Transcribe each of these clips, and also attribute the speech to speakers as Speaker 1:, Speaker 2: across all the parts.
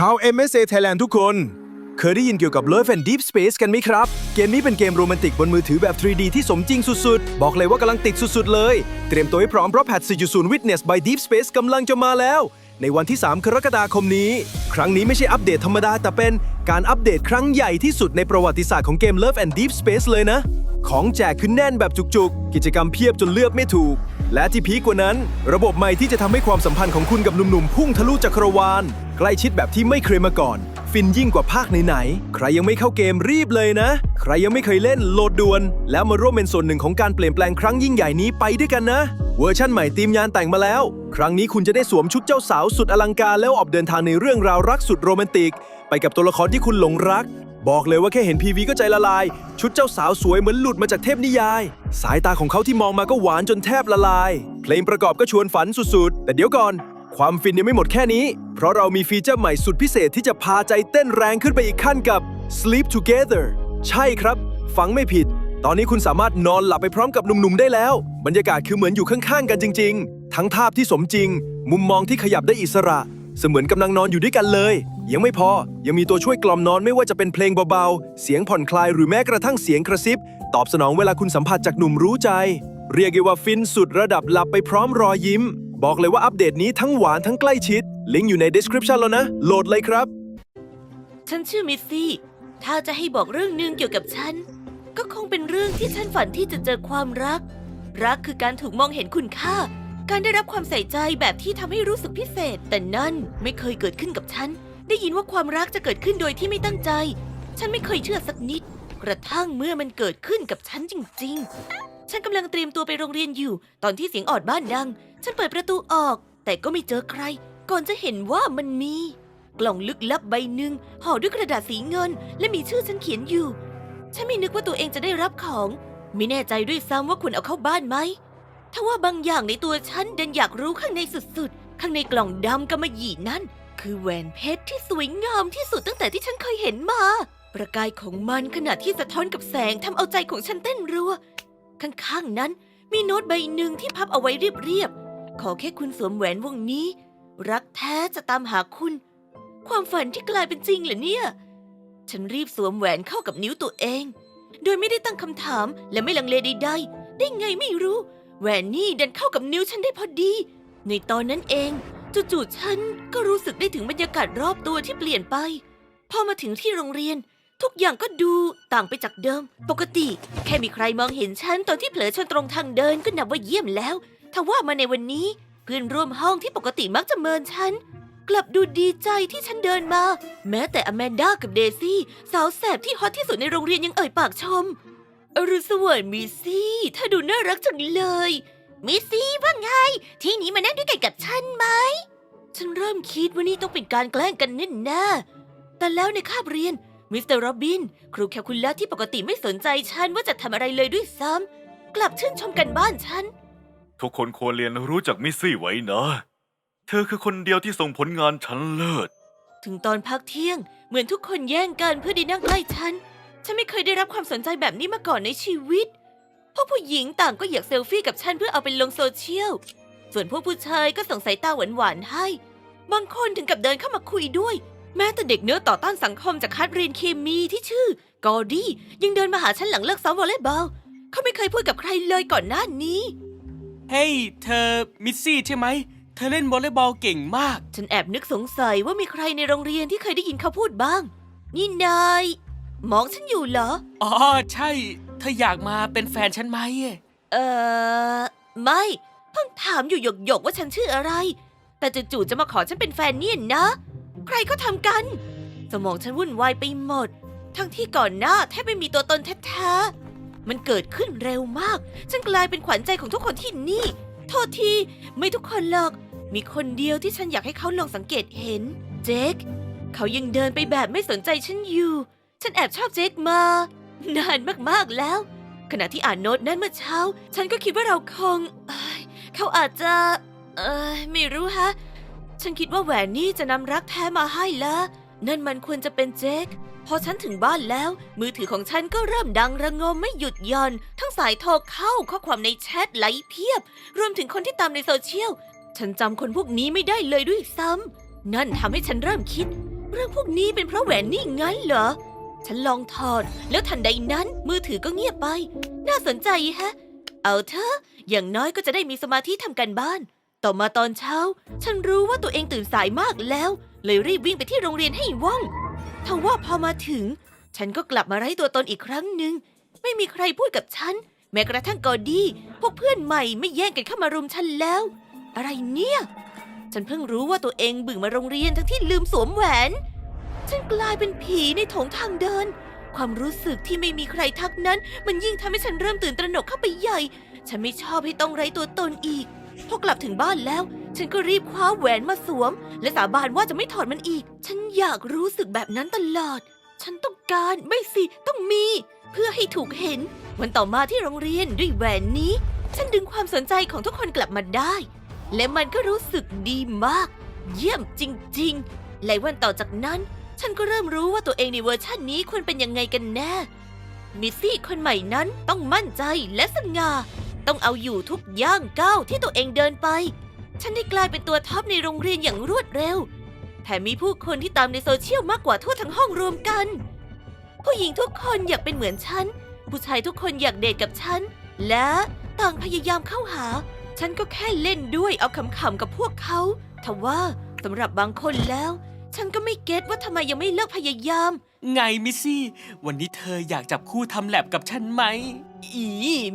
Speaker 1: ชาว MSA Thailand ทุกคน เคยได้ยินเกี่ยวกับ Love and Deep Space กันไหมครับ เกมนี้เป็นเกมโรแมนติกบนมือถือแบบ 3D ที่สมจริงสุดๆ บอกเลยว่ากำลังติดสุดๆ เลย เตรียมตัวให้พร้อมเพราะแพท4.0 Witness by Deep Space กำลังจะมาแล้ว ในวันที่ 3 กรกฎาคมนี้ ครั้งนี้ไม่ใช่อัปเดตธรรมดา แต่เป็นการอัปเดตครั้งใหญ่ที่สุดในประวัติศาสตร์ของเกม Love and Deep Space เลยนะ ของแจกคือแน่นแบบจุกๆ กิจกรรมเพียบจนเลือกไม่ถูก และที่พีกว่านั้น ระบบใหม่ที่จะทำให้ความสัมพันธ์ของคุณกับหนุ่มๆ พุ่งทะลุจักรวาล ใกล้ชิดแบบที่ไม่เคยมาก่อน ฟินยิ่งกว่าภาคไหนๆใครยังไม่เข้าเกมรีบเลยนะ ใครยังไม่เคยเล่นโหลดด่วน แล้วมาร่วมเป็นส่วนหนึ่งของการเปลี่ยนแปลงครั้งยิ่งใหญ่นี้ไปด้วยกันนะ เวอร์ชั่นใหม่ทีมงานแต่งมาแล้ว ครั้งนี้คุณจะได้สวมชุดเจ้าสาวสุดอลังการแล้วออกเดินทางในเรื่องราวรักสุดโรแมนติก ไปกับตัวละครที่คุณหลงรัก บอกเลยว่าแค่เห็นพีวีก็ใจละลาย ชุดเจ้าสาวสวยเหมือนหลุดมาจากเทพนิยาย สายตาของเขาที่มองมาก็หวานจนแทบละลาย เพลงประกอบก็ชวนฝันสุดๆ แต่เดี๋ยวก่อน ความฟินยังไม่หมดแค่นี้ เพราะเรามีฟีเจอร์ใหม่สุดพิเศษที่จะพาใจเต้นแรงขึ้นไปอีกขั้นกับ Sleep Together ใช่ครับ ฟังไม่ผิด ตอนนี้คุณสามารถนอนหลับไปพร้อมกับหนุ่มๆได้แล้ว บรรยากาศคือเหมือนอยู่ข้างๆกันจริง ๆ ทั้งภาพที่สมจริง มุมมองที่ขยับได้อิสระ เสมือนกำลังนอนอยู่ด้วยกันเลย ยังไม่พอ ยังมีตัวช่วยกล่อมนอนไม่ว่าจะเป็นเพลงเบาๆ เสียงผ่อนคลายหรือแม้กระทั่งเสียงกระซิบ ตอบสนองเวลาคุณสัมผัสจากหนุ่มรู้ใจ เรียกได้ว่าฟินสุดระดับหลับไปพร้อมรอยยิ้ม บอกเลยว่าอัปเดตนี้ทั้งหวานทั้งใกล้ชิด ลิงก์อยู่ใน description แล้วนะ โหลดเลยครับ
Speaker 2: ฉันชื่อมิสซี่ ถ้าจะให้บอกเรื่องหนึ่งเกี่ยวกับฉัน ก็คงเป็นเรื่องที่ฉันฝันที่จะเจอความรัก รักคือการถูกมองเห็นคุณค่า การได้รับความใส่ใจแบบที่ทำให้รู้สึกพิเศษ แต่นั่นไม่เคยเกิดขึ้นกับฉัน ได้ยินว่าความรักจะเกิดขึ้นโดยที่ไม่ตั้งใจ ฉันไม่เคยเชื่อสักนิด กระทั่งเมื่อมันเกิดขึ้นกับฉันจริง ๆ ฉันกำลังเตรียมตัวไปโรงเรียนอยู่ ตอนที่เสียงออดบ้านดัง ฉันเปิดประตูออก แต่ก็ไม่เจอใคร ก่อนจะเห็นว่ามันมี กล่องลึกลับใบหนึ่งห่อด้วยกระดาษสีเงิน และมีชื่อฉันเขียนอยู่ ฉันไม่นึกว่าตัวเองจะได้รับของไม่แน่ใจด้วยซ้ำว่าคุณเอาเข้าบ้านไหมถ้าว่าบางอย่างในตัวฉันดันอยากรู้ข้างในสุดๆ ข้างในกล่องดำกำมะหยี่นั้น คือแหวนเพชรที่สวยงามที่สุดตั้งแต่ที่ฉันเคยเห็นมา ประกายของมันขณะที่สะท้อนกับแสงทำเอาใจของฉันเต้นรัว ข้างๆนั้นมีโน้ตใบหนึ่งที่พับเอาไว้เรียบๆ ขอแค่คุณสวมแหวนวงนี้ รักแท้จะตามหาคุณ ความฝันที่กลายเป็นจริงเหรอเนี่ย ฉันรีบสวมแหวนเข้ากับนิ้วตัวเอง โดยไม่ได้ตั้งคำถามและไม่ลังเลใดๆได้ไงไม่รู้ แหวนนี่ดันเข้ากับนิ้วฉันได้พอดี ในตอนนั้นเอง จู่ๆฉันก็รู้สึกได้ถึงบรรยากาศรอบตัวที่เปลี่ยนไป พอมาถึงที่โรงเรียน ทุกอย่างก็ดูต่างไปจากเดิม ปกติ แค่มีใครมองเห็นฉันตอนที่เผลอชนตรงทางเดินก็นับว่าเยี่ยมแล้วถ้าว่ามาในวันนี้ เพื่อนร่วมห้องที่ปกติมักจะเมินฉัน กลับดูดีใจที่ฉันเดินมา แม้แต่อแมนด้ากับเดซี่สาวแสบที่ฮอตที่สุดในโรงเรียนยังเอ่ยปากชมอรุณสวัสดิ์มิซี่ถ้าดูน่ารักจังเลย มิสซี่ว่าไง ที่นี้มานั่งด้วยกันกับฉันไหม ฉันเริ่มคิดว่านี่ต้องเป็นการแกล้งกันแน่แน่ๆแต่แล้วในคาบเรียน มิสเตอร์โรบิน ครูแคลคูลัสที่ปกติไม่สนใจฉันว่าจะทำอะไรเลยด้วยซ้ำกลับชื่นชมกันบ้านฉัน
Speaker 3: ทุกคนควรเรียนรู้จากมิสซี่ไว้นะ เธอคือคนเดียวที่ส่งผลงานชั้นเลิศ
Speaker 2: ถึงตอนพักเที่ยง เหมือนทุกคนแย่งกันเพื่อไดีนั่งใกล้ฉัน ฉันไม่เคยได้รับความสนใจแบบนี้มาก่อนในชีวิต พวกผู้หญิงต่างก็อยากเซลฟี่กับฉันเพื่อเอาไปลงโซเชียล ส่วนพวกผู้ชายก็ส่งสายตาหวานๆให้ บางคนถึงกับเดินเข้ามาคุยด้วย แม้แต่เด็กเนื้อต่อต้านสังคมจากคัดเรียนเคมีที่ชื่อกอดี้ยังเดินมาหาฉันหลังเลิกซ้อมวอลเลย์บอลเขาไม่เคยพูดกับใครเลยก่อนหน้านี้
Speaker 4: เฮ้ยเธอมิสซี่ใช่ไหม เธอเล่นวอลเลย์บอลเก่งมาก
Speaker 2: ฉันแอบนึกสงสัยว่ามีใครในโรงเรียนที่เคยได้ยินเขาพูดบ้าง นี่นายมองฉันอยู่เหรอ
Speaker 4: อ๋อ ใช่ เธออยากมาเป็นแฟนฉันไหม
Speaker 2: เอ่อไม่เพิ่งถามอยู่หยกๆว่าฉันชื่ออะไร แต่จู่ๆจะมาขอฉันเป็นแฟนเนี่ยนะ ใครก็ทำกัน สมองฉันวุ่นวายไปหมด ทั้งที่ก่อนหน้าแทบไม่มีตัวตนแท้ๆมันเกิดขึ้นเร็วมาก ฉันกลายเป็นขวัญใจของทุกคนที่นี่ โทษที ไม่ทุกคนหรอก มีคนเดียวที่ฉันอยากให้เขาลองสังเกตเห็น เจคเขายังเดินไปแบบไม่สนใจฉันอยู่ ฉันแอบชอบเจคมา นานมากๆแล้ว ขณะที่อ่านโน้ตนั้นเมื่อเช้า ฉันก็คิดว่าเราคงเอ้ยเขาอาจจะ เออไม่รู้ฮะ ฉันคิดว่าแหวนนี่จะนำรักแท้มาให้ละนั่นมันควรจะเป็นเจค พอฉันถึงบ้านแล้ว มือถือของฉันก็เริ่มดังระงมไม่หยุดหย่อน ทั้งสายโทรเข้าข้อความในแชทไหลเพียบ รวมถึงคนที่ตามในโซเชียล ฉันจำคนพวกนี้ไม่ได้เลยด้วยซ้ำนั่นทำให้ฉันเริ่มคิด เรื่องพวกนี้เป็นเพราะแหวนนี่งั้นเหรอ ฉันลองถอด แล้วทันใดนั้นมือถือก็เงียบไป น่าสนใจแฮะ เอาเถอะอย่างน้อยก็จะได้มีสมาธิทำกันบ้าน ต่อมาตอนเช้า ฉันรู้ว่าตัวเองตื่นสายมากแล้ว เลยรีบวิ่งไปที่โรงเรียนให้ว่องทว่าพอมาถึง ฉันก็กลับมาไร้ตัวตนอีกครั้งหนึ่งไม่มีใครพูดกับฉัน แม้กระทั่งกอดี้ พวกเพื่อนใหม่ไม่แย่งกันเข้ามารุมฉันแล้ว อะไรเนี่ย ฉันเพิ่งรู้ว่าตัวเองบึ่งมาโรงเรียนทั้งที่ลืมสวมแหวน ฉันกลายเป็นผีในโถงทางเดิน ความรู้สึกที่ไม่มีใครทักนั้น มันยิ่งทำให้ฉันเริ่มตื่นตระหนกเข้าไปใหญ่ ฉันไม่ชอบให้ต้องไร้ตัวตนอีก พอกลับถึงบ้านแล้ว ฉันก็รีบคว้าแหวนมาสวม และสาบานว่าจะไม่ถอดมันอีก ฉันอยากรู้สึกแบบนั้นตลอด ฉันต้องการไม่สิต้องมี เพื่อให้ถูกเห็น วันต่อมาที่โรงเรียนด้วยแหวนนี้ ฉันดึงความสนใจของทุกคนกลับมาได้ และมันก็รู้สึกดีมาก เยี่ยมจริงๆหลายวันต่อจากนั้น ฉันก็เริ่มรู้ว่าตัวเองในเวอร์ชั่นนี้ควรเป็นยังไงกันแน่ มิสซี่คนใหม่นั้นต้องมั่นใจและสง่า ต้องเอาอยู่ทุกย่างก้าวที่ตัวเองเดินไป ฉันได้กลายเป็นตัวท็อปในโรงเรียนอย่างรวดเร็ว แถมมีผู้คนที่ตามในโซเชียลมากกว่าทั่วทั้งห้องรวมกัน ผู้หญิงทุกคนอยากเป็นเหมือนฉัน ผู้ชายทุกคนอยากเดทกับฉัน และต่างพยายามเข้าหา ฉันก็แค่เล่นด้วยเอาขำๆกับพวกเขาทว่าสำหรับบางคนแล้ว ฉันก็ไม่เก็ตว่าทำไมยังไม่เลิกพยายาม
Speaker 4: ไงมิสซี่ วันนี้เธออยากจับคู่ทำแลบกับฉันไหม
Speaker 2: อี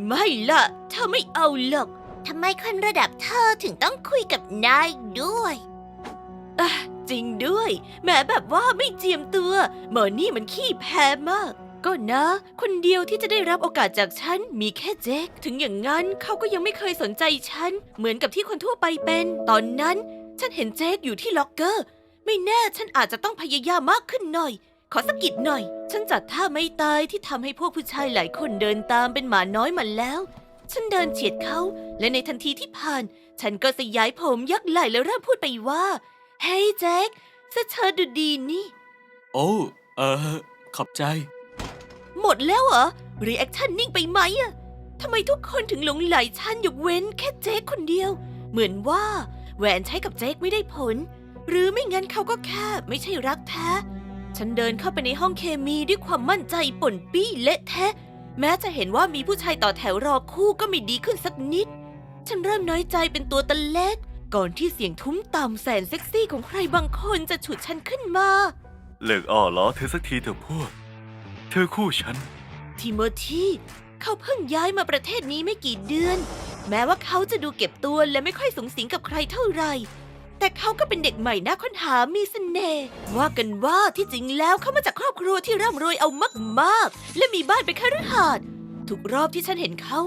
Speaker 2: ไม่ล่ะเธอไม่เอาหรอกทำไมคนระดับเธอถึงต้องคุยกับนายด้วยอะจริงด้วย แม้แบบว่าไม่เจียมตัวหมอนี่มันขี้แพ้มาก ก็นะ คนเดียวที่จะได้รับโอกาสจากฉันมีแค่เจคถึงอย่างนั้นเขาก็ยังไม่เคยสนใจฉัน เหมือนกับที่คนทั่วไปเป็น ตอนนั้น ฉันเห็นเจคอยู่ที่ล็อกเกอร์ ไม่แน่ฉันอาจจะต้องพยายามมากขึ้นหน่อย ขอสะกิดหน่อย ฉันจัดท่าไม่ตายที่ทำให้พวกผู้ชายหลายคนเดินตามเป็นหมาน้อยมาแล้ว ฉันเดินเฉียดเขา และในทันทีที่ผ่าน ฉันก็สยายผมยักไหล่แล้วเริ่มพูดไปว่าเฮ้ยแจ็คเสื้อเชิ้ตดูดีนี่
Speaker 4: โอ้เออขอบใจ
Speaker 2: หมดแล้วเหรอรีแอคชั่นนิ่งไปไหมอะทำไมทุกคนถึงหลงไหลฉันยกเว้นแค่เจคคนเดียว เหมือนว่าแหวนใช้กับเจคไม่ได้ผล หรือไม่งั้นเขาก็แค่ไม่ใช่รักแท้ ฉันเดินเข้าไปในห้องเคมีด้วยความมั่นใจป่นปี้เละแท้ แม้จะเห็นว่ามีผู้ชายต่อแถวรอคู่ก็ไม่ดีขึ้นสักนิด ฉันเริ่มน้อยใจเป็นตัวตะเล็ก ก่อนที่เสียงทุ้มต่ำแสนเซ็กซี่ของใครบางคนจะฉุดฉันขึ้นมา
Speaker 3: เลิกอ้อล้อเธอสักทีเถอะพวก เธอคู่ฉัน
Speaker 2: ทิโมธีเขาเพิ่งย้ายมาประเทศนี้ไม่กี่เดือน แม้ว่าเขาจะดูเก็บตัวและไม่ค่อยสูงสิงกับใครเท่าไหร่ แต่เขาก็เป็นเด็กใหม่น่าค้นหามีเสน่ห์ว่ากันว่าที่จริงแล้วเขามาจากครอบครัวที่ร่ำรวยเอามากๆ และมีบ้านเป็นคฤหาสน์ทุกรอบที่ฉันเห็นเขา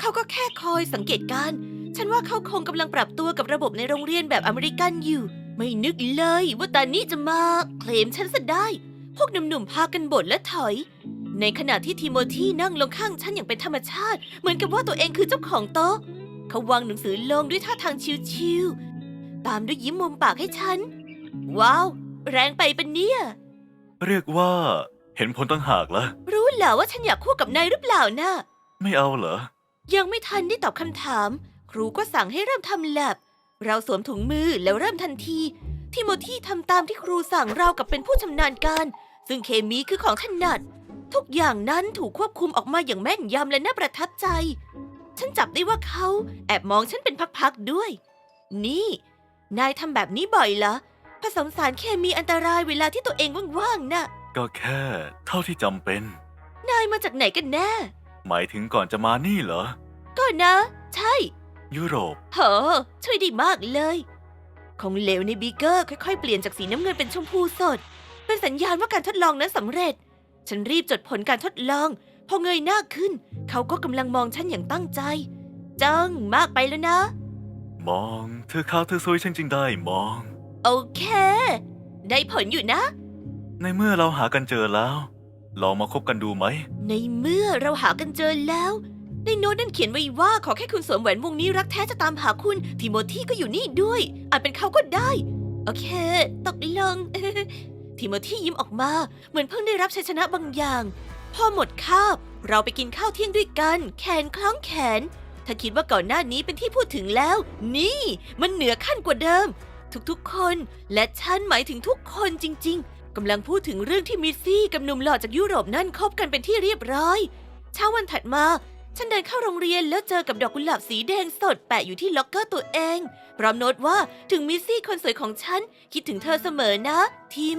Speaker 2: เขาก็แค่คอยสังเกตการ์ฉันว่าเขาคงกำลังปรับตัวกับระบบในโรงเรียนแบบอเมริกันอยู่ ไม่นึกเลยว่าตานี้จะมาเคลมฉันซะได้ พวกหนุ่มๆพากันบ่นและถอย ในขณะที่ทิโมธีนั่งลงข้างฉันอย่างเป็นธรรมชาติ เหมือนกับว่าตัวเองคือเจ้าของโต๊ะ เขาวางหนังสือลงด้วยท่าทางชิวๆ ตามด้วยยิ้มมุมปากให้ฉัน ว้าว แรงไปปะเนี่ย
Speaker 3: เรียกว่า เห็นผลตั้งหากละ
Speaker 2: รู้เหรอว่าฉันอยากคู่กับนายหรือเปล่านะ
Speaker 3: ไม่เอาเหรอ
Speaker 2: ยังไม่ทันได้ตอบคำถาม ครูก็สั่งให้เริ่มทำแลบ เราสวมถุงมือแล้วเริ่มทันที ทิโมธีทำตามที่ครูสั่งเรากับเป็นผู้ชำนาญการ ซึ่งเคมีคือของถนัด ทุกอย่างนั้นถูกควบคุมออกมาอย่างแม่นยำและน่าประทับใจ ฉันจับได้ว่าเขาแอบมองฉันเป็นพักๆด้วย นี่ นายทำแบบนี้บ่อยเหรอ ผสมสารเคมีอันตรายเวลาที่ตัวเองว่างๆน่ะ
Speaker 3: ก็แค่เท่าที่จำเป็น
Speaker 2: นายมาจากไหนกันแน่
Speaker 3: หมายถึงก่อนจะมานี่เหรอ
Speaker 2: ก็นะ ใช่
Speaker 3: ยุโรป
Speaker 2: โหช่วยได้มากเลย ของเหลวในบีเกอร์ค่อยๆ เปลี่ยนจากสีน้ำเงินเป็นชมพูสด เป็นสัญญาณว่าการทดลองนั้นสำเร็จ ฉันรีบจดผลการทดลอง พอเงยหน้าขึ้น เขาก็กำลังมองฉันอย่างตั้งใจ จังมากไปแล้วนะ
Speaker 3: มอง เธอข้าวเธอซวยฉันจึงได้มอง
Speaker 2: โอเค ได้ผลอยู่นะ
Speaker 3: ในเมื่อเราหากันเจอแล้ว ลองมาคบกันดูไหม
Speaker 2: ในเมื่อเราหากันเจอแล้ว ในโน้ตนั้นเขียนไว้ว่าขอแค่คุณสวมแหวนวงนี้รักแท้จะตามหาคุณทิโมธีก็อยู่นี่ด้วย อาจเป็นเขาก็ได้ โอเค ตกลง ทิโมธียิ้มออกมา เหมือนเพิ่งได้รับชัยชนะบางอย่าง พอหมดคาบ เราไปกินข้าวเที่ยงด้วยกัน แขนคล้องแขน ถ้าคิดว่าก่อนหน้านี้เป็นที่พูดถึงแล้ว นี่ มันเหนือขั้นกว่าเดิม ทุกๆ คน และฉันหมายถึงทุกคนจริง ๆกำลังพูดถึงเรื่องที่มิสซี่กับหนุ่มหล่อจากยุโรปนั่นคบกันเป็นที่เรียบร้อย เช้าวันถัดมา ฉันเดินเข้าโรงเรียนแล้วเจอกับดอกกุหลาบสีแดงสดแปะอยู่ที่ล็อกเกอร์ตัวเอง พร้อมโน้ตว่าถึงมิสซี่คนสวยของฉัน คิดถึงเธอเสมอนะทีม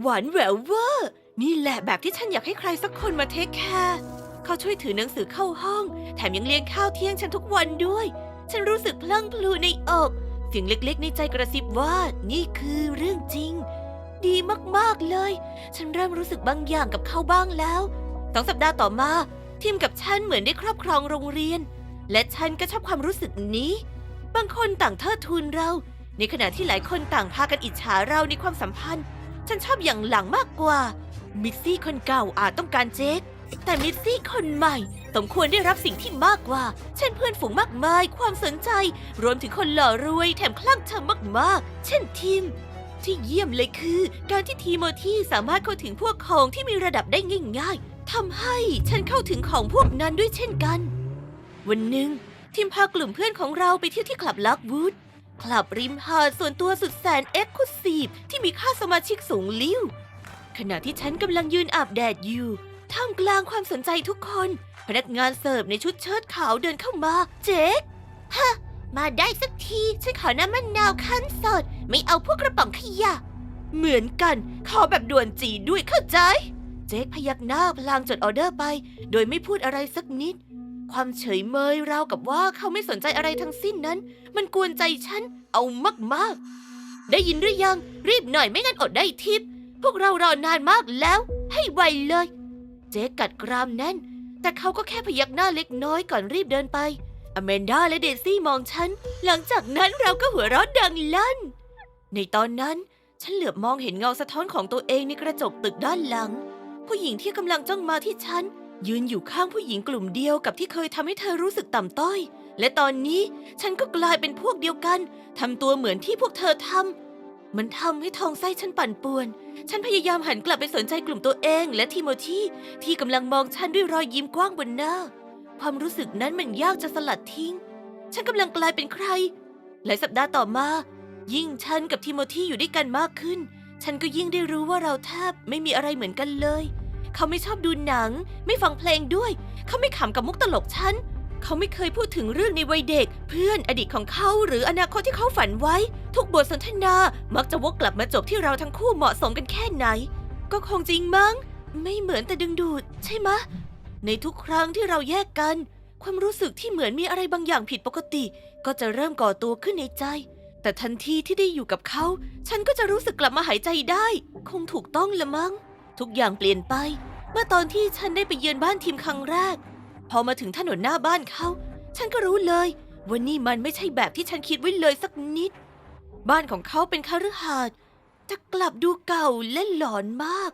Speaker 2: หวานแหววเวอร์นี่แหละแบบที่ฉันอยากให้ใครสักคนมาเทคแคร์ เขาช่วยถือหนังสือเข้าห้อง แถมยังเลี้ยงข้าวเที่ยงฉันทุกวันด้วย ฉันรู้สึกพลั่งพลูในอกเสียงเล็กๆ ในใจกระซิบว่านี่คือเรื่องจริง ดีมากๆเลย ฉันเริ่มรู้สึกบางอย่างกับเขาบ้างแล้วสองสัปดาห์ต่อมาทีมกับฉันเหมือนได้ครอบครองโรงเรียน และฉันก็ชอบความรู้สึกนี้ บางคนต่างเทิดทูนเรา ในขณะที่หลายคนต่างพากันอิจฉาเราในความสัมพันธ์ ฉันชอบอย่างหลังมากกว่า มิสซี่คนเก่าอาจต้องการเจค แต่มิสซี่คนใหม่ สมควรได้รับสิ่งที่มากกว่า เช่นเพื่อนฝูงมากมาย ความสนใจ รวมถึงคนหล่อรวยแถมคลั่งเธอมากๆ เช่นทีม ที่เยี่ยมเลยคือ การที่ทีโมธีสามารถเข้าถึงพวกของที่มีระดับได้ง่ายๆทำให้ฉันเข้าถึงของพวกนั้นด้วยเช่นกัน วันหนึ่งทีมพากลุ่มเพื่อนของเราไปเที่ยวที่คลับลักวูดคลับริมหาดส่วนตัวสุดแสนเอ็กซ์คลูซีฟที่มีค่าสมาชิกสูงลิ้วขณะที่ฉันกำลังยืนอาบแดดอยู่ ท่ามกลางความสนใจทุกคน พนักงานเสิร์ฟในชุดเชิ้ตขาวเดินเข้ามา เจ๊กฮะ มาได้สักทีฉันขอน้ำมะนาวคั้นสด ไม่เอาพวกกระป๋องขยะ เหมือนกัน ขอแบบด่วนจีด้วยเข้าใจ เจ๊กพยักหน้าพลางจดออเดอร์ไป โดยไม่พูดอะไรสักนิด ความเฉยเมยราวกับว่าเขาไม่สนใจอะไรทั้งสิ้นนั้น มันกวนใจฉันเอามากๆ ได้ยินหรือยัง รีบหน่อยไม่งั้นอดได้ทิป พวกเรารอนานมากแล้ว ให้ไวเลย เจ๊กัดกรามแน่น แต่เขาก็แค่พยักหน้าเล็กน้อยก่อนรีบเดินไปอแมนดาและเดซี่มองฉัน หลังจากนั้นเราก็หัวเราะดังลั่น ในตอนนั้นฉันเหลือบมองเห็นเงาสะท้อนของตัวเองในกระจกตึกด้านหลัง ผู้หญิงที่กำลังจ้องมาที่ฉัน ยืนอยู่ข้างผู้หญิงกลุ่มเดียวกับที่เคยทำให้เธอรู้สึกต่ำต้อย และตอนนี้ฉันก็กลายเป็นพวกเดียวกันทำตัวเหมือนที่พวกเธอทำ มันทำให้ท้องไส้ฉันปั่นป่วน ฉันพยายามหันกลับไปสนใจกลุ่มตัวเองและทิโมธีที่กำลังมองฉันด้วยรอยยิ้มกว้างบนหน้า ความรู้สึกนั้นมันยากจะสลัดทิ้ง ฉันกำลังกลายเป็นใคร หลายสัปดาห์ต่อมา ยิ่งฉันกับทิโมธีอยู่ด้วยกันมากขึ้น ฉันก็ยิ่งได้รู้ว่าเราแทบไม่มีอะไรเหมือนกันเลย เขาไม่ชอบดูหนัง ไม่ฟังเพลงด้วย เขาไม่ขำกับมุกตลกฉัน เขาไม่เคยพูดถึงเรื่องในวัยเด็ก เพื่อนอดีตของเขาหรืออนาคตที่เขาฝันไว้ ทุกบทสนทนามักจะวกกลับมาจบที่เราทั้งคู่เหมาะสมกันแค่ไหน ก็คงจริงมั้ง ไม่เหมือนแต่ดึงดูด ใช่ไหมในทุกครั้งที่เราแยกกัน ความรู้สึกที่เหมือนมีอะไรบางอย่างผิดปกติ ก็จะเริ่มก่อตัวขึ้นในใจ แต่ทันทีที่ได้อยู่กับเขา ฉันก็จะรู้สึกกลับมาหายใจได้ คงถูกต้องละมั้งทุกอย่างเปลี่ยนไป เมื่อตอนที่ฉันได้ไปเยือนบ้านทีมครั้งแรก พอมาถึงถนนหน้าบ้านเขา ฉันก็รู้เลยว่านี่มันไม่ใช่แบบที่ฉันคิดไว้เลยสักนิด บ้านของเขาเป็นคฤหาสน์แต่กลับดูเก่าและหลอนมาก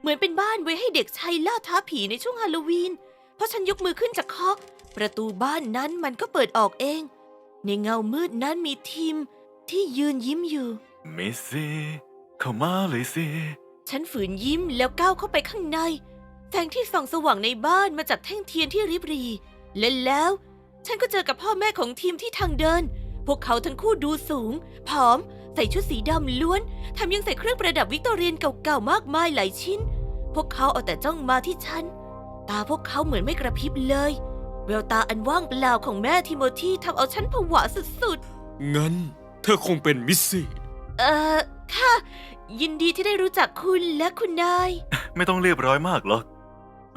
Speaker 2: เหมือนเป็นบ้านไว้ให้เด็กชายล่าท้าผีในช่วงฮาโลวีน เพราะฉันยกมือขึ้นจากเคาะประตูบ้านนั้นมันก็เปิดออกเอง ในเงามืดนั้นมีทีมที่ยืนยิ้มอยู่
Speaker 3: มิสซี่เข้ามาเลยสิ
Speaker 2: ฉันฝืนยิ้มแล้วก้าวเข้าไปข้างใน แสงที่ส่องสว่างในบ้านมาจากแท่งเทียนที่ริบหรี และแล้ว ฉันก็เจอกับพ่อแม่ของทีมที่ทางเดิน พวกเขาทั้งคู่ดูสูง ผอม ใส่ชุดสีดำล้วนแถมยังใส่เครื่องประดับวิกตอเรียนเก่าๆมากมายหลายชิ้น พวกเขาเอาแต่จ้องมาที่ฉัน ตาพวกเขาเหมือนไม่กระพริบเลย แววตาอันว่างเปล่าของแม่ทิโมธีทำเอาฉันผวาสุดๆ
Speaker 5: งั้น เธอคงเป็นมิสซี่
Speaker 2: เอ่อ ค่ะ ยินดีที่ได้รู้จักคุณและคุณนาย
Speaker 3: ไม่ต้องเรียบร้อยมากหรอก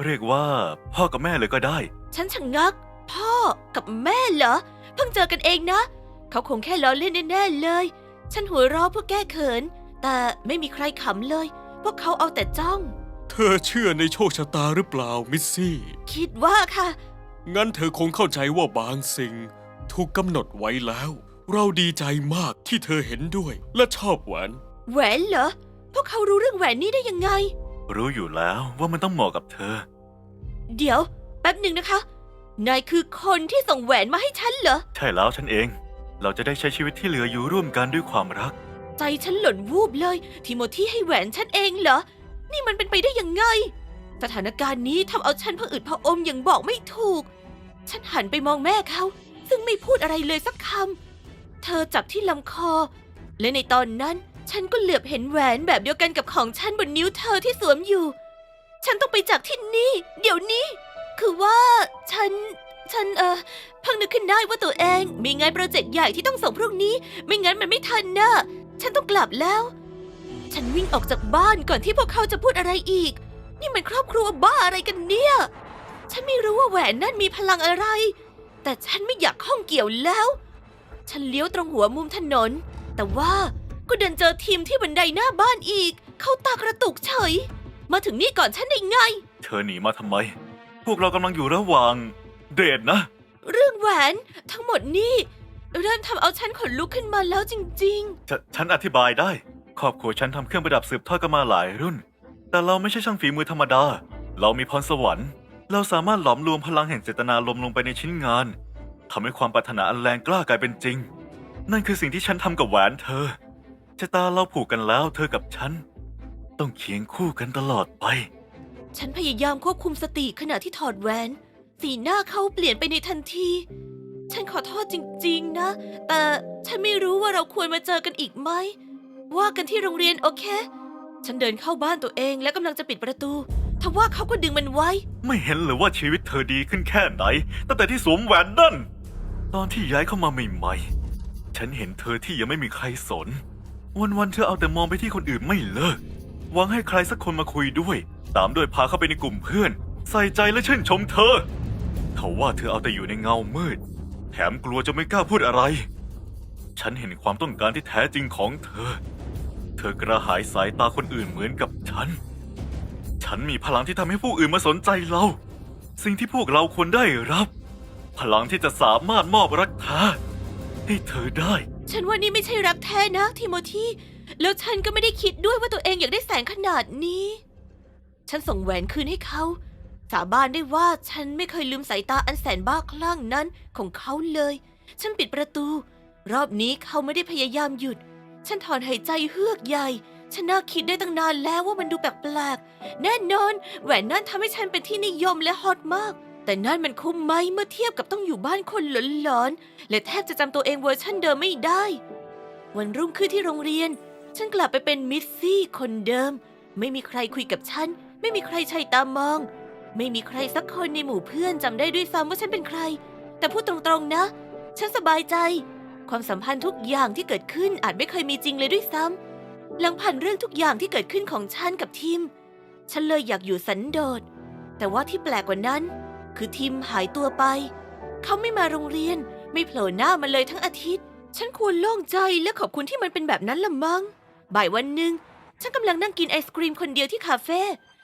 Speaker 3: เรียกว่าพ่อกับแม่เลยก็ได้
Speaker 2: ฉันชะงงัก พ่อกับแม่เหรอ เพิ่งเจอกันเองนะ เขาคงแค่ล้อเล่นแน่ๆเลย ฉันหัวเราะเพื่อแก้เขิน แต่ไม่มีใครขำเลย พวกเขาเอาแต่จ้อง
Speaker 5: เธอเชื่อในโชคชะตาหรือเปล่ามิสซี่
Speaker 2: คิดว่าค่ะ
Speaker 5: งั้นเธอคงเข้าใจว่าบางสิ่ง ถูกกำหนดไว้แล้ว เราดีใจมากที่เธอเห็นด้วย และชอบแหวน
Speaker 2: แหวนเหรอ พวกเขารู้เรื่องแหวนนี้ได้ยังไง
Speaker 3: รู้อยู่แล้วว่ามันต้องเหมาะกับเธอ
Speaker 2: เดี๋ยว แป๊บหนึ่งนะคะ นายคือคนที่ส่งแหวนมาให้ฉันเหรอ
Speaker 3: ใช่แล้วฉันเอง เราจะได้ใช้ชีวิตที่เหลืออยู่ร่วมกันด้วยความรัก
Speaker 2: ใจฉันหล่นวูบเลย ทิโมธีให้แหวนฉันเองเหรอ นี่มันเป็นไปได้ยังไง สถานการณ์นี้ทำเอาฉันผะอืดผะอมอย่างบอกไม่ถูก ฉันหันไปมองแม่เขา ซึ่งไม่พูดอะไรเลยสักคำ เธอจับที่ลำคอ และในตอนนั้น ฉันก็เหลือบเห็นแหวนแบบเดียวกันกับของฉันบนนิ้วเธอที่สวมอยู่ ฉันต้องไปจากที่นี่ เดี๋ยวนี้ คือว่าฉัน ฉันเออเพิ่งนึกขึ้นได้ว่าตัวเองมีงานโปรเจกต์ใหญ่ที่ต้องส่งพรุ่งนี้ ไม่งั้นมันไม่ทันนะฉันต้องกลับแล้ว ฉันวิ่งออกจากบ้านก่อนที่พวกเขาจะพูดอะไรอีก นี่มันครอบครัวบ้าอะไรกันเนี่ย ฉันไม่รู้ว่าแหวนนั่นมีพลังอะไร แต่ฉันไม่อยากข้องเกี่ยวแล้ว ฉันเลี้ยวตรงหัวมุมถนน แต่ว่า ก็เดินเจอทีมที่บันไดหน้าบ้านอีก เขาตากระตุกเฉย มาถึงนี่ก่อนฉันได้ไง
Speaker 3: เธอหนีมาทำไม พวกเรากำลังอยู่ระหว่างเดทนะ
Speaker 2: เรื่องแหวนทั้งหมดนี่เริ่มทำเอาฉันขนลุกขึ้นมาแล้วจริง
Speaker 3: ฉนฉันอธิบายได้ ครอบครัวฉันทำเครื่องประดับสืบทอดกันมาหลายรุ่น แต่เราไม่ใช่ช่างฝีมือธรรมดา เรามีพรสวรรค์ เราสามารถหลอมรวมพลังแห่งเจตนารมณ์ลงไปในชิ้นงานทำให้ความปรารถนาอันแรงกล้ากลายเป็นจริง นั่นคือสิ่งที่ฉันทำกับแหวนเธอ ชะตาเราผูกกันแล้วเธอกับฉัน ต้องเคียงคู่กันตลอดไป
Speaker 2: ๆฉันพยายามควบคุมสติขณะที่ถอดแหวน สีหน้าเขาเปลี่ยนไปในทันที ฉันขอโทษจริง ๆ นะ แต่ฉันไม่รู้ว่าเราควรมาเจอกันอีกไหม ว่ากันที่โรงเรียนโอเค ฉันเดินเข้าบ้านตัวเองและกำลังจะปิดประตู ทว่าเขาก็ดึงมันไว้
Speaker 3: ไม่เห็นเลยว่าชีวิตเธอดีขึ้นแค่ไหน ตั้งแต่ที่สวมแหวนนั่น ตอนที่ย้ายเข้ามาใหม่ๆ ฉันเห็นเธอที่ยังไม่มีใครสน วันๆเธอเอาแต่มองไปที่คนอื่นไม่เลิกหวังให้ใครสักคนมาคุยด้วย ตามด้วยพาเข้าไปในกลุ่มเพื่อน ใส่ใจและชื่นชมเธอทว่าเธอเอาแต่อยู่ในเงามืด แถมกลัวจะไม่กล้าพูดอะไร ฉันเห็นความต้องการที่แท้จริงของเธอ เธอกระหายสายตาคนอื่นเหมือนกับฉัน ฉันมีพลังที่ทำให้ผู้อื่นมาสนใจเรา สิ่งที่พวกเราควรได้รับ พลังที่จะสามารถมอบรักแท้ให้เธอได้
Speaker 2: ฉันว่านี่ไม่ใช่รักแท้นะทิโมธีแล้วฉันก็ไม่ได้คิดด้วยว่าตัวเองอยากได้แสงขนาดนี้ ฉันส่งแหวนคืนให้เขา สาบานได้ว่าฉันไม่เคยลืมสายตาอันแสนบ้าคลั่งนั้นของเขาเลย ฉันปิดประตู รอบนี้เขาไม่ได้พยายามหยุด ฉันถอนหายใจเฮือกใหญ่ ฉันน่าคิดได้ตั้งนานแล้วว่ามันดูแปลกๆแน่นอน แหวนนั่นทำให้ฉันเป็นที่นิยมและฮอตมาก แต่นั่นมันคุ้มไหมเมื่อเทียบกับต้องอยู่บ้านคนหลอนๆและแทบจะจำตัวเองเวอร์ชันเดิมไม่ได้ วันรุ่งขึ้นที่โรงเรียน ฉันกลับไปเป็นมิสซี่คนเดิม ไม่มีใครคุยกับฉัน ไม่มีใครใช้ตามอง ไม่มีใครสักคนในหมู่เพื่อนจำได้ด้วยซ้ำว่าฉันเป็นใคร แต่พูดตรงๆนะ ฉันสบายใจ ความสัมพันธ์ทุกอย่างที่เกิดขึ้นอาจไม่เคยมีจริงเลยด้วยซ้ำหลังผ่านเรื่องทุกอย่างที่เกิดขึ้นของฉันกับทีม ฉันเลยอยากอยู่สันโดษแต่ว่าที่แปลกกว่านั้น คือทีมหายตัวไป เขาไม่มาโรงเรียน ไม่โผล่หน้ามาเลยทั้งอาทิตย์ ฉันควรโล่งใจและขอบคุณที่มันเป็นแบบนั้นละมั้ง บ่ายวันหนึ่งฉันกำลังนั่งกินไอศกรีมคนเดียวที่คาเฟ่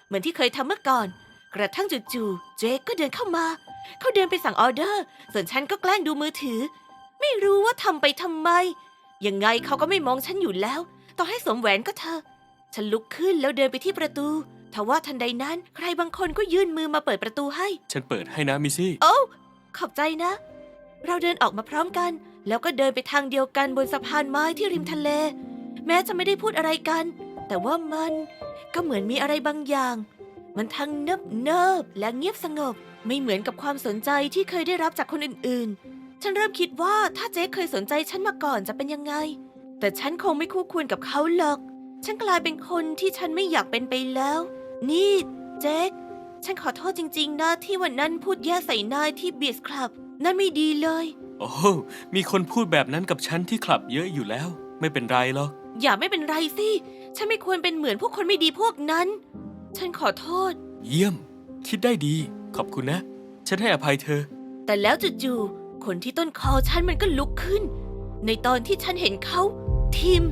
Speaker 2: เหมือนที่เคยทำเมื่อก่อน กระทั่งจู่ๆเจคก็เดินเข้ามา เขาเดินไปสั่งออเดอร์ ส่วนฉันก็แกล้งดูมือถือ ไม่รู้ว่าทำไปทำไม ยังไงเขาก็ไม่มองฉันอยู่แล้ว ต่อให้สวมแหวนก็เถอะ ฉันลุกขึ้นแล้วเดินไปที่ประตู ทว่าทันใดนั้น ใครบางคนก็ยื่นมือมาเปิดประตูให้
Speaker 5: ฉันเปิดให้นะมิซี่
Speaker 2: โอ้ขอบใจนะ เราเดินออกมาพร้อมกัน แล้วก็เดินไปทางเดียวกันบนสะพานไม้ที่ริมทะเล แม้จะไม่ได้พูดอะไรกัน แต่ว่ามันก็เหมือนมีอะไรบางอย่าง มันทั้งเนิบเนิบๆและเงียบสงบ ไม่เหมือนกับความสนใจที่เคยได้รับจากคนอื่นๆ ฉันเริ่มคิดว่าถ้าเจ๊เคยสนใจฉันมาก่อนจะเป็นยังไง แต่ฉันคงไม่คู่ควรกับเขาหรอก ฉันกลายเป็นคนที่ฉันไม่อยากเป็นไปแล้ว นี่เจ๊ฉันขอโทษจริง ๆ นะ ที่วันนั้นพูดแย่ใส่นายที่บีสคลับ นั่นไม่ดีเลย
Speaker 5: โอ้มีคนพูดแบบนั้นกับฉันที่คลับเยอะอยู่แล้ว ไม่เป็นไรหรอก
Speaker 2: อย่าไม่เป็นไรสิ ฉันไม่ควรเป็นเหมือนพวกคนไม่ดีพวกนั้น ฉันขอโทษ
Speaker 5: เยี่ยม คิดได้ดี ขอบคุณนะ ฉันให้อภัยเธอ
Speaker 2: แต่แล้วจู่ๆคนที่ต้นคอฉันมันก็ลุกขึ้น ในตอนที่ฉันเห็นเขาทิม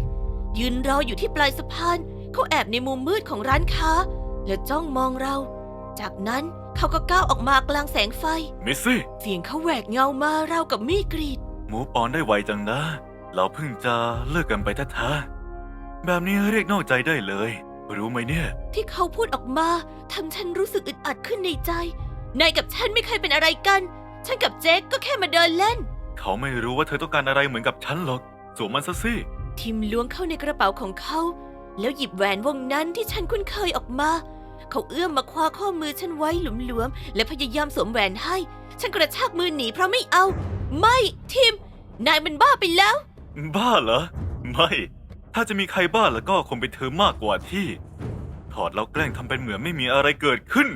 Speaker 2: ยืนรออยู่ที่ปลายสะพาน เขาแอบในมุมมืดของร้านค้า และจ้องมองเรา จากนั้นเขาก็ก้าวออกมากลางแสงไฟ
Speaker 3: มิสซี่
Speaker 2: เสียงเขาแหวกเงามาราวกับมีดกรีด
Speaker 3: มูฟออนได้ไวจังนะ เราเพิ่งจะเลิกกันไปแท้ๆแบบนี้เรียกนอกใจได้เลย รู้ไหมเนี่ย
Speaker 2: ที่เขาพูดออกมาทำฉันรู้สึกอึดอัดขึ้นในใจ นายกับฉันไม่เคยเป็นอะไรกัน ฉันกับเจ๊กก็แค่มาเดินเล่น
Speaker 3: เขาไม่รู้ว่าเธอต้องการอะไรเหมือนกับฉันหรอก สวมมันซะสิ
Speaker 2: ทิมล้วงเข้าในกระเป๋าของเขา แล้วหยิบแหวนวงนั้นที่ฉันคุ้นเคยออกมา เขาเอื้อมมาคว้าข้อมือฉันไว้หลวมๆ และพยายามสวมแหวนให้ ฉันกระชากมือหนีเพราะไม่เอา ไม่ทิม นายมันบ้าไปแล้ว
Speaker 3: บ้าเหรอ ไม่ ถ้าจะมีใครบ้าแล้วก็คงเป็นเธอมากกว่าที่ ถอดแล้วแกล้งทำเป็นเหมือนไม่มีอะไรเกิดขึ้น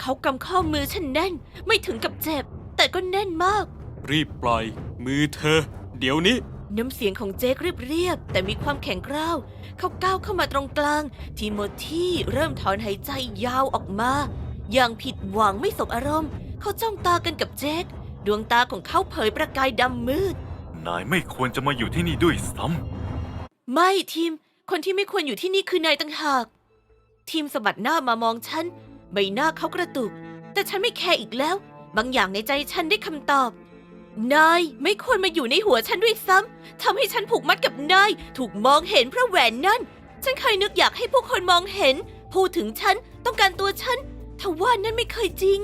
Speaker 2: เขากำข้อมือฉันแน่น ไม่ถึงกับเจ็บ แต่ก็แน่นมาก
Speaker 5: รีบปล่อยมือเธอ เดี๋ยวนี้
Speaker 2: น้ำเสียงของเจคเรียบๆแต่มีความแข็งกร้าว เขาก้าวเข้ามาตรงกลาง ทีโมธีเริ่มถอนหายใจยาวออกมา อย่างผิดหวังไม่สบอารมณ์ เขาจ้องตากันกับเจค ดวงตาของเขาเผยประกายดำมืด
Speaker 3: นายไม่ควรจะมาอยู่ที่นี่ด้วยซ้
Speaker 2: ไม่ทีม คนที่ไม่ควรอยู่ที่นี่คือนายต่างหาก ทีมสะบัดหน้ามามองฉัน ใบหน้าเขากระตุก แต่ฉันไม่แคร์อีกแล้ว บางอย่างในใจฉันได้คำตอบ นายไม่ควรมาอยู่ในหัวฉันด้วยซ้ำทำให้ฉันผูกมัดกับนายถูกมองเห็นเพราะแหวนนั่น ฉันเคยนึกอยากให้ผู้คนมองเห็น พูดถึงฉันต้องการตัวฉันทว่านั่นไม่เคยจริง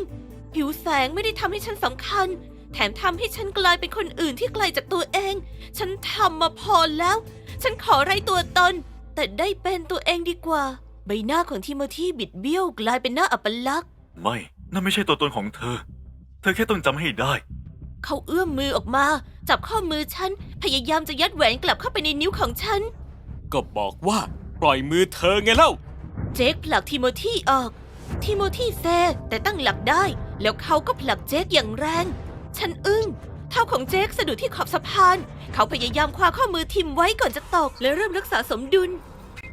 Speaker 2: ผิวแสงไม่ได้ทำให้ฉันสำคัญ แถมทำให้ฉันกลายเป็นคนอื่นที่ไกลจากตัวเอง ฉันทำมาพอแล้ว ฉันขอไร้ตัวตน แต่ได้เป็นตัวเองดีกว่า ใบหน้าของทิโมธีบิดเบี้ยวกลายเป็นหน้าอัปลักษณ์
Speaker 3: ไม่ นั่นไม่ใช่ตัวตนของเธอ เธอแค่ต้องจำให้ได้
Speaker 2: เขาเอื้อมมือออกมา จับข้อมือฉัน พยายามจะยัดแหวนกลับเข้าไปในนิ้วของฉัน
Speaker 5: ก็บอกว่า ปล่อยมือเธอไงเล่า
Speaker 2: เจคผลักทิโมธีออก ทิโมธีเซแต่ตั้งหลักได้ แล้วเขาก็ผลักเจคอย่างแรง ฉันอึ้งเท้าของเจคสะดุดที่ขอบสะพาน เขาพยายามคว้าข้อมือทิมไว้ก่อนจะตกและเริ่มรักษาสมดุล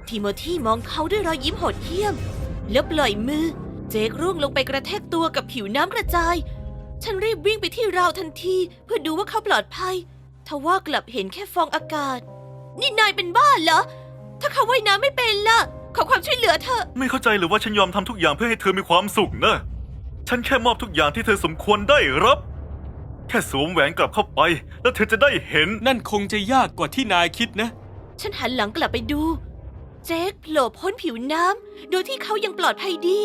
Speaker 2: ทิโมธีมองเขาด้วยรอยยิ้มโหดเหี้ยม แล้วปล่อยมือ เจคร่วงลงไปกระแทกตัวกับผิวน้ำกระจาย ฉันรีบวิ่งไปที่ราวทันที เพื่อดูว่าเขาปลอดภัย ทว่ากลับเห็นแค่ฟองอากาศ นี่นายเป็นบ้าเหรอ ถ้าเขาว่ายน้ำไม่เป็นล่ะ ขอความช่วยเหลือเถอะ
Speaker 3: ไม่เข้าใจหรือว่าฉันยอมทำทุกอย่างเพื่อให้เธอมีความสุขนะ ฉันแค่มอบทุกอย่างที่เธอสมควรได้รับ แค่สวมแหวนกลับเข้าไป แล้วเธอจะได้เห็น
Speaker 5: นั่นคงจะยากกว่าที่นายคิดนะ
Speaker 2: ฉันหันหลังกลับไปดู เจคโผล่พ้นผิวน้ำโดยที่เขายังปลอดภัยดี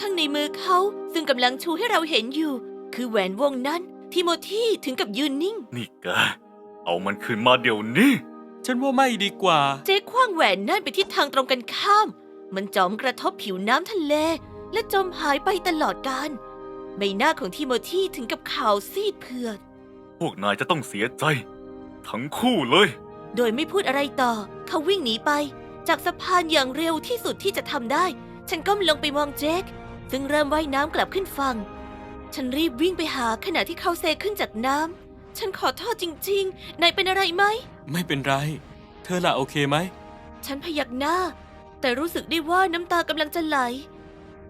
Speaker 2: ข้างในมือเขาซึ่งกำลังชูให้เราเห็นอยู่ คือแหวนวงนั้นทิโมธีถึงกับยืนนิ่ง
Speaker 3: นี่แกเอามันคืนมาเดี๋ยวนี้
Speaker 5: ฉันว่าไม่ดีกว่า
Speaker 2: เจคคว้างแหวนนั่นไปทิศทางตรงกันข้าม มันจอมกระทบผิวน้ำทะเล และจมหายไปตลอดกาลใบหน้าของทิโมธีถึงกับขาวซีดเผือด
Speaker 3: พวกนายจะต้องเสียใจ ทั้งคู่เลย
Speaker 2: โดยไม่พูดอะไรต่อ เขาวิ่งหนีไป จากสะพานอย่างเร็วที่สุดที่จะทำได้ ฉันก้มลงไปมองเจคซึ่งเริ่มว่ายน้ำกลับขึ้นฝั่ง ฉันรีบวิ่งไปหาขณะที่เขาเซขึ้นจากน้ำ ฉันขอโทษจริงๆ นายเป็นอะไรไหม
Speaker 5: ไม่เป็นไร เธอล่ะโอเคไหม
Speaker 2: ฉันพยักหน้า แต่รู้สึกได้ว่าน้ำตากำลังจะไหล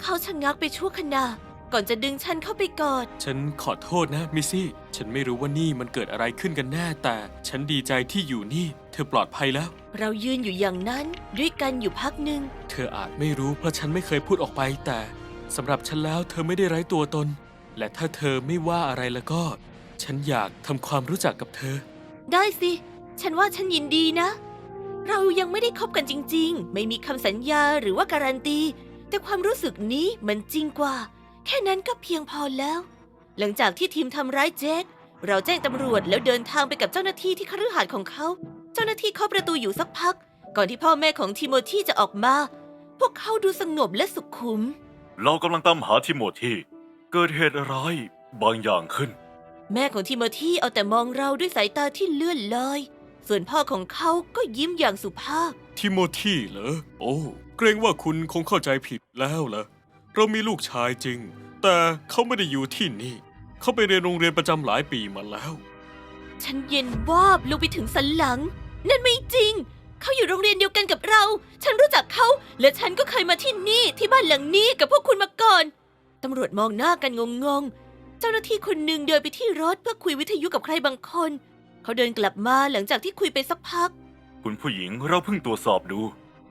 Speaker 2: เขาชะงักไปชั่วขณะ ก่อนจะดึงฉันเข้าไปกอด
Speaker 5: ฉันขอโทษนะมิสซี่ ฉันไม่รู้ว่านี่มันเกิดอะไรขึ้นกันแน่ แต่ฉันดีใจที่อยู่นี่ เธอปลอดภัยแล้ว
Speaker 2: เรายืนอยู่อย่างนั้นด้วยกันอยู่พักหนึ่ง
Speaker 5: เธออาจไม่รู้เพราะฉันไม่เคยพูดออกไปแต่สำหรับฉันแล้วเธอไม่ได้ไร้ตัวตน และถ้าเธอไม่ว่าอะไรแล้วก็ ฉันอยากทำความรู้จักกับเธอ
Speaker 2: ได้สิ ฉันว่าฉันยินดีนะ เรายังไม่ได้คบกันจริง ๆ ไม่มีคำสัญญาหรือว่าการันตี แต่ความรู้สึกนี้มันจริงกว่า แค่นั้นก็เพียงพอแล้ว หลังจากที่ทีมทำร้ายเจคเราแจ้งตำรวจแล้วเดินทางไปกับเจ้าหน้าที่ที่คฤหาสน์ของเขา เจ้าหน้าที่เคาะประตูอยู่สักพัก ก่อนที่พ่อแม่ของทิโมธีจะออกมา พวกเขาดูสงบและสุขุม
Speaker 3: เรากำลังตามหาทิโมธี เกิดเหตุร้ายบางอย่างขึ้น
Speaker 2: แม่ของทิโมธีเอาแต่มองเราด้วยสายตาที่เลื่อนลอย ส่วนพ่อของเขาก็ยิ้มอย่างสุภาพ
Speaker 5: ทิโมธีเหรอ โอ้ เกรงว่าคุณคงเข้าใจผิดแล้วเหรอเรามีลูกชายจริง แต่เขาไม่ได้อยู่ที่นี่ เขาไปเรียนโรงเรียนประจำหลายปีมาแล้ว
Speaker 2: ฉันเย็นวาบลงไปถึงสันหลัง นั่นไม่จริง เขาอยู่โรงเรียนเดียวกันกับเรา ฉันรู้จักเขา และฉันก็เคยมาที่นี่ที่บ้านหลังนี้กับพวกคุณมาก่อน ตำรวจมองหน้ากันงงๆ เจ้าหน้าที่คนหนึ่งเดินไปที่รถเพื่อคุยวิทยุกับใครบางคน เขาเดินกลับมาหลังจากที่คุยไปสักพัก
Speaker 3: คุณผู้หญิงเราเพิ่งตรวจสอบดู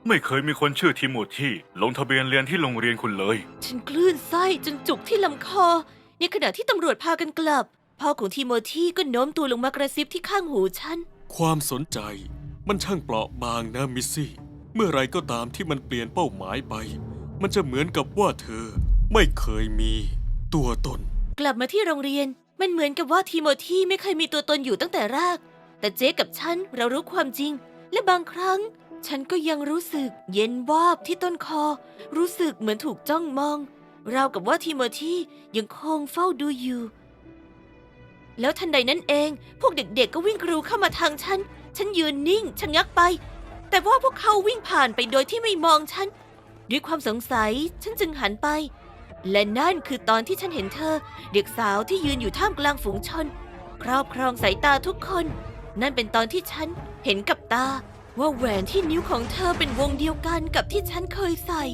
Speaker 3: ไม่เคยมีคนชื่อทิโมธีลงทะเบียนเรียนที่โรงเรียนคุณเลย
Speaker 2: ฉันคลื่นไส้จนจุกที่ลำคอ ในขณะที่ตำรวจพากันกลับ พ่อของทิโมธีก็โน้มตัวลงมากระซิบที่ข้างหูฉัน
Speaker 5: ความสนใจมันช่างเปราะบางนะมิสซี่ เมื่อไรก็ตามที่มันเปลี่ยนเป้าหมายไป มันจะเหมือนกับว่าเธอ ไม่เคยมีตัวตน
Speaker 2: กลับมาที่โรงเรียน มันเหมือนกับว่าทีโมธีไม่เคยมีตัวตนอยู่ตั้งแต่แรก แต่เจ๊กับฉันเรารู้ความจริง และบางครั้ง ฉันก็ยังรู้สึกเย็นวาบที่ต้นคอ รู้สึกเหมือนถูกจ้องมอง ราวกับว่าทีโมธียังคงเฝ้าดูอยู่ แล้วทันใดนั้นเอง พวกเด็กๆก็วิ่งกรูเข้ามาทางฉัน ฉันยืนนิ่งชะงักไป แต่ว่าพวกเขาวิ่งผ่านไปโดยที่ไม่มองฉัน ด้วยความสงสัย ฉันจึงหันไป และนั่นคือตอนที่ฉันเห็นเธอ เด็กสาวที่ยืนอยู่ท่ามกลางฝูงชน ครอบครองสายตาทุกคน นั่นเป็นตอนที่ฉันเห็นกับตา ว่าแหวนที่นิ้วของเธอเป็นวงเดียวกันกับที่ฉันเคยใส่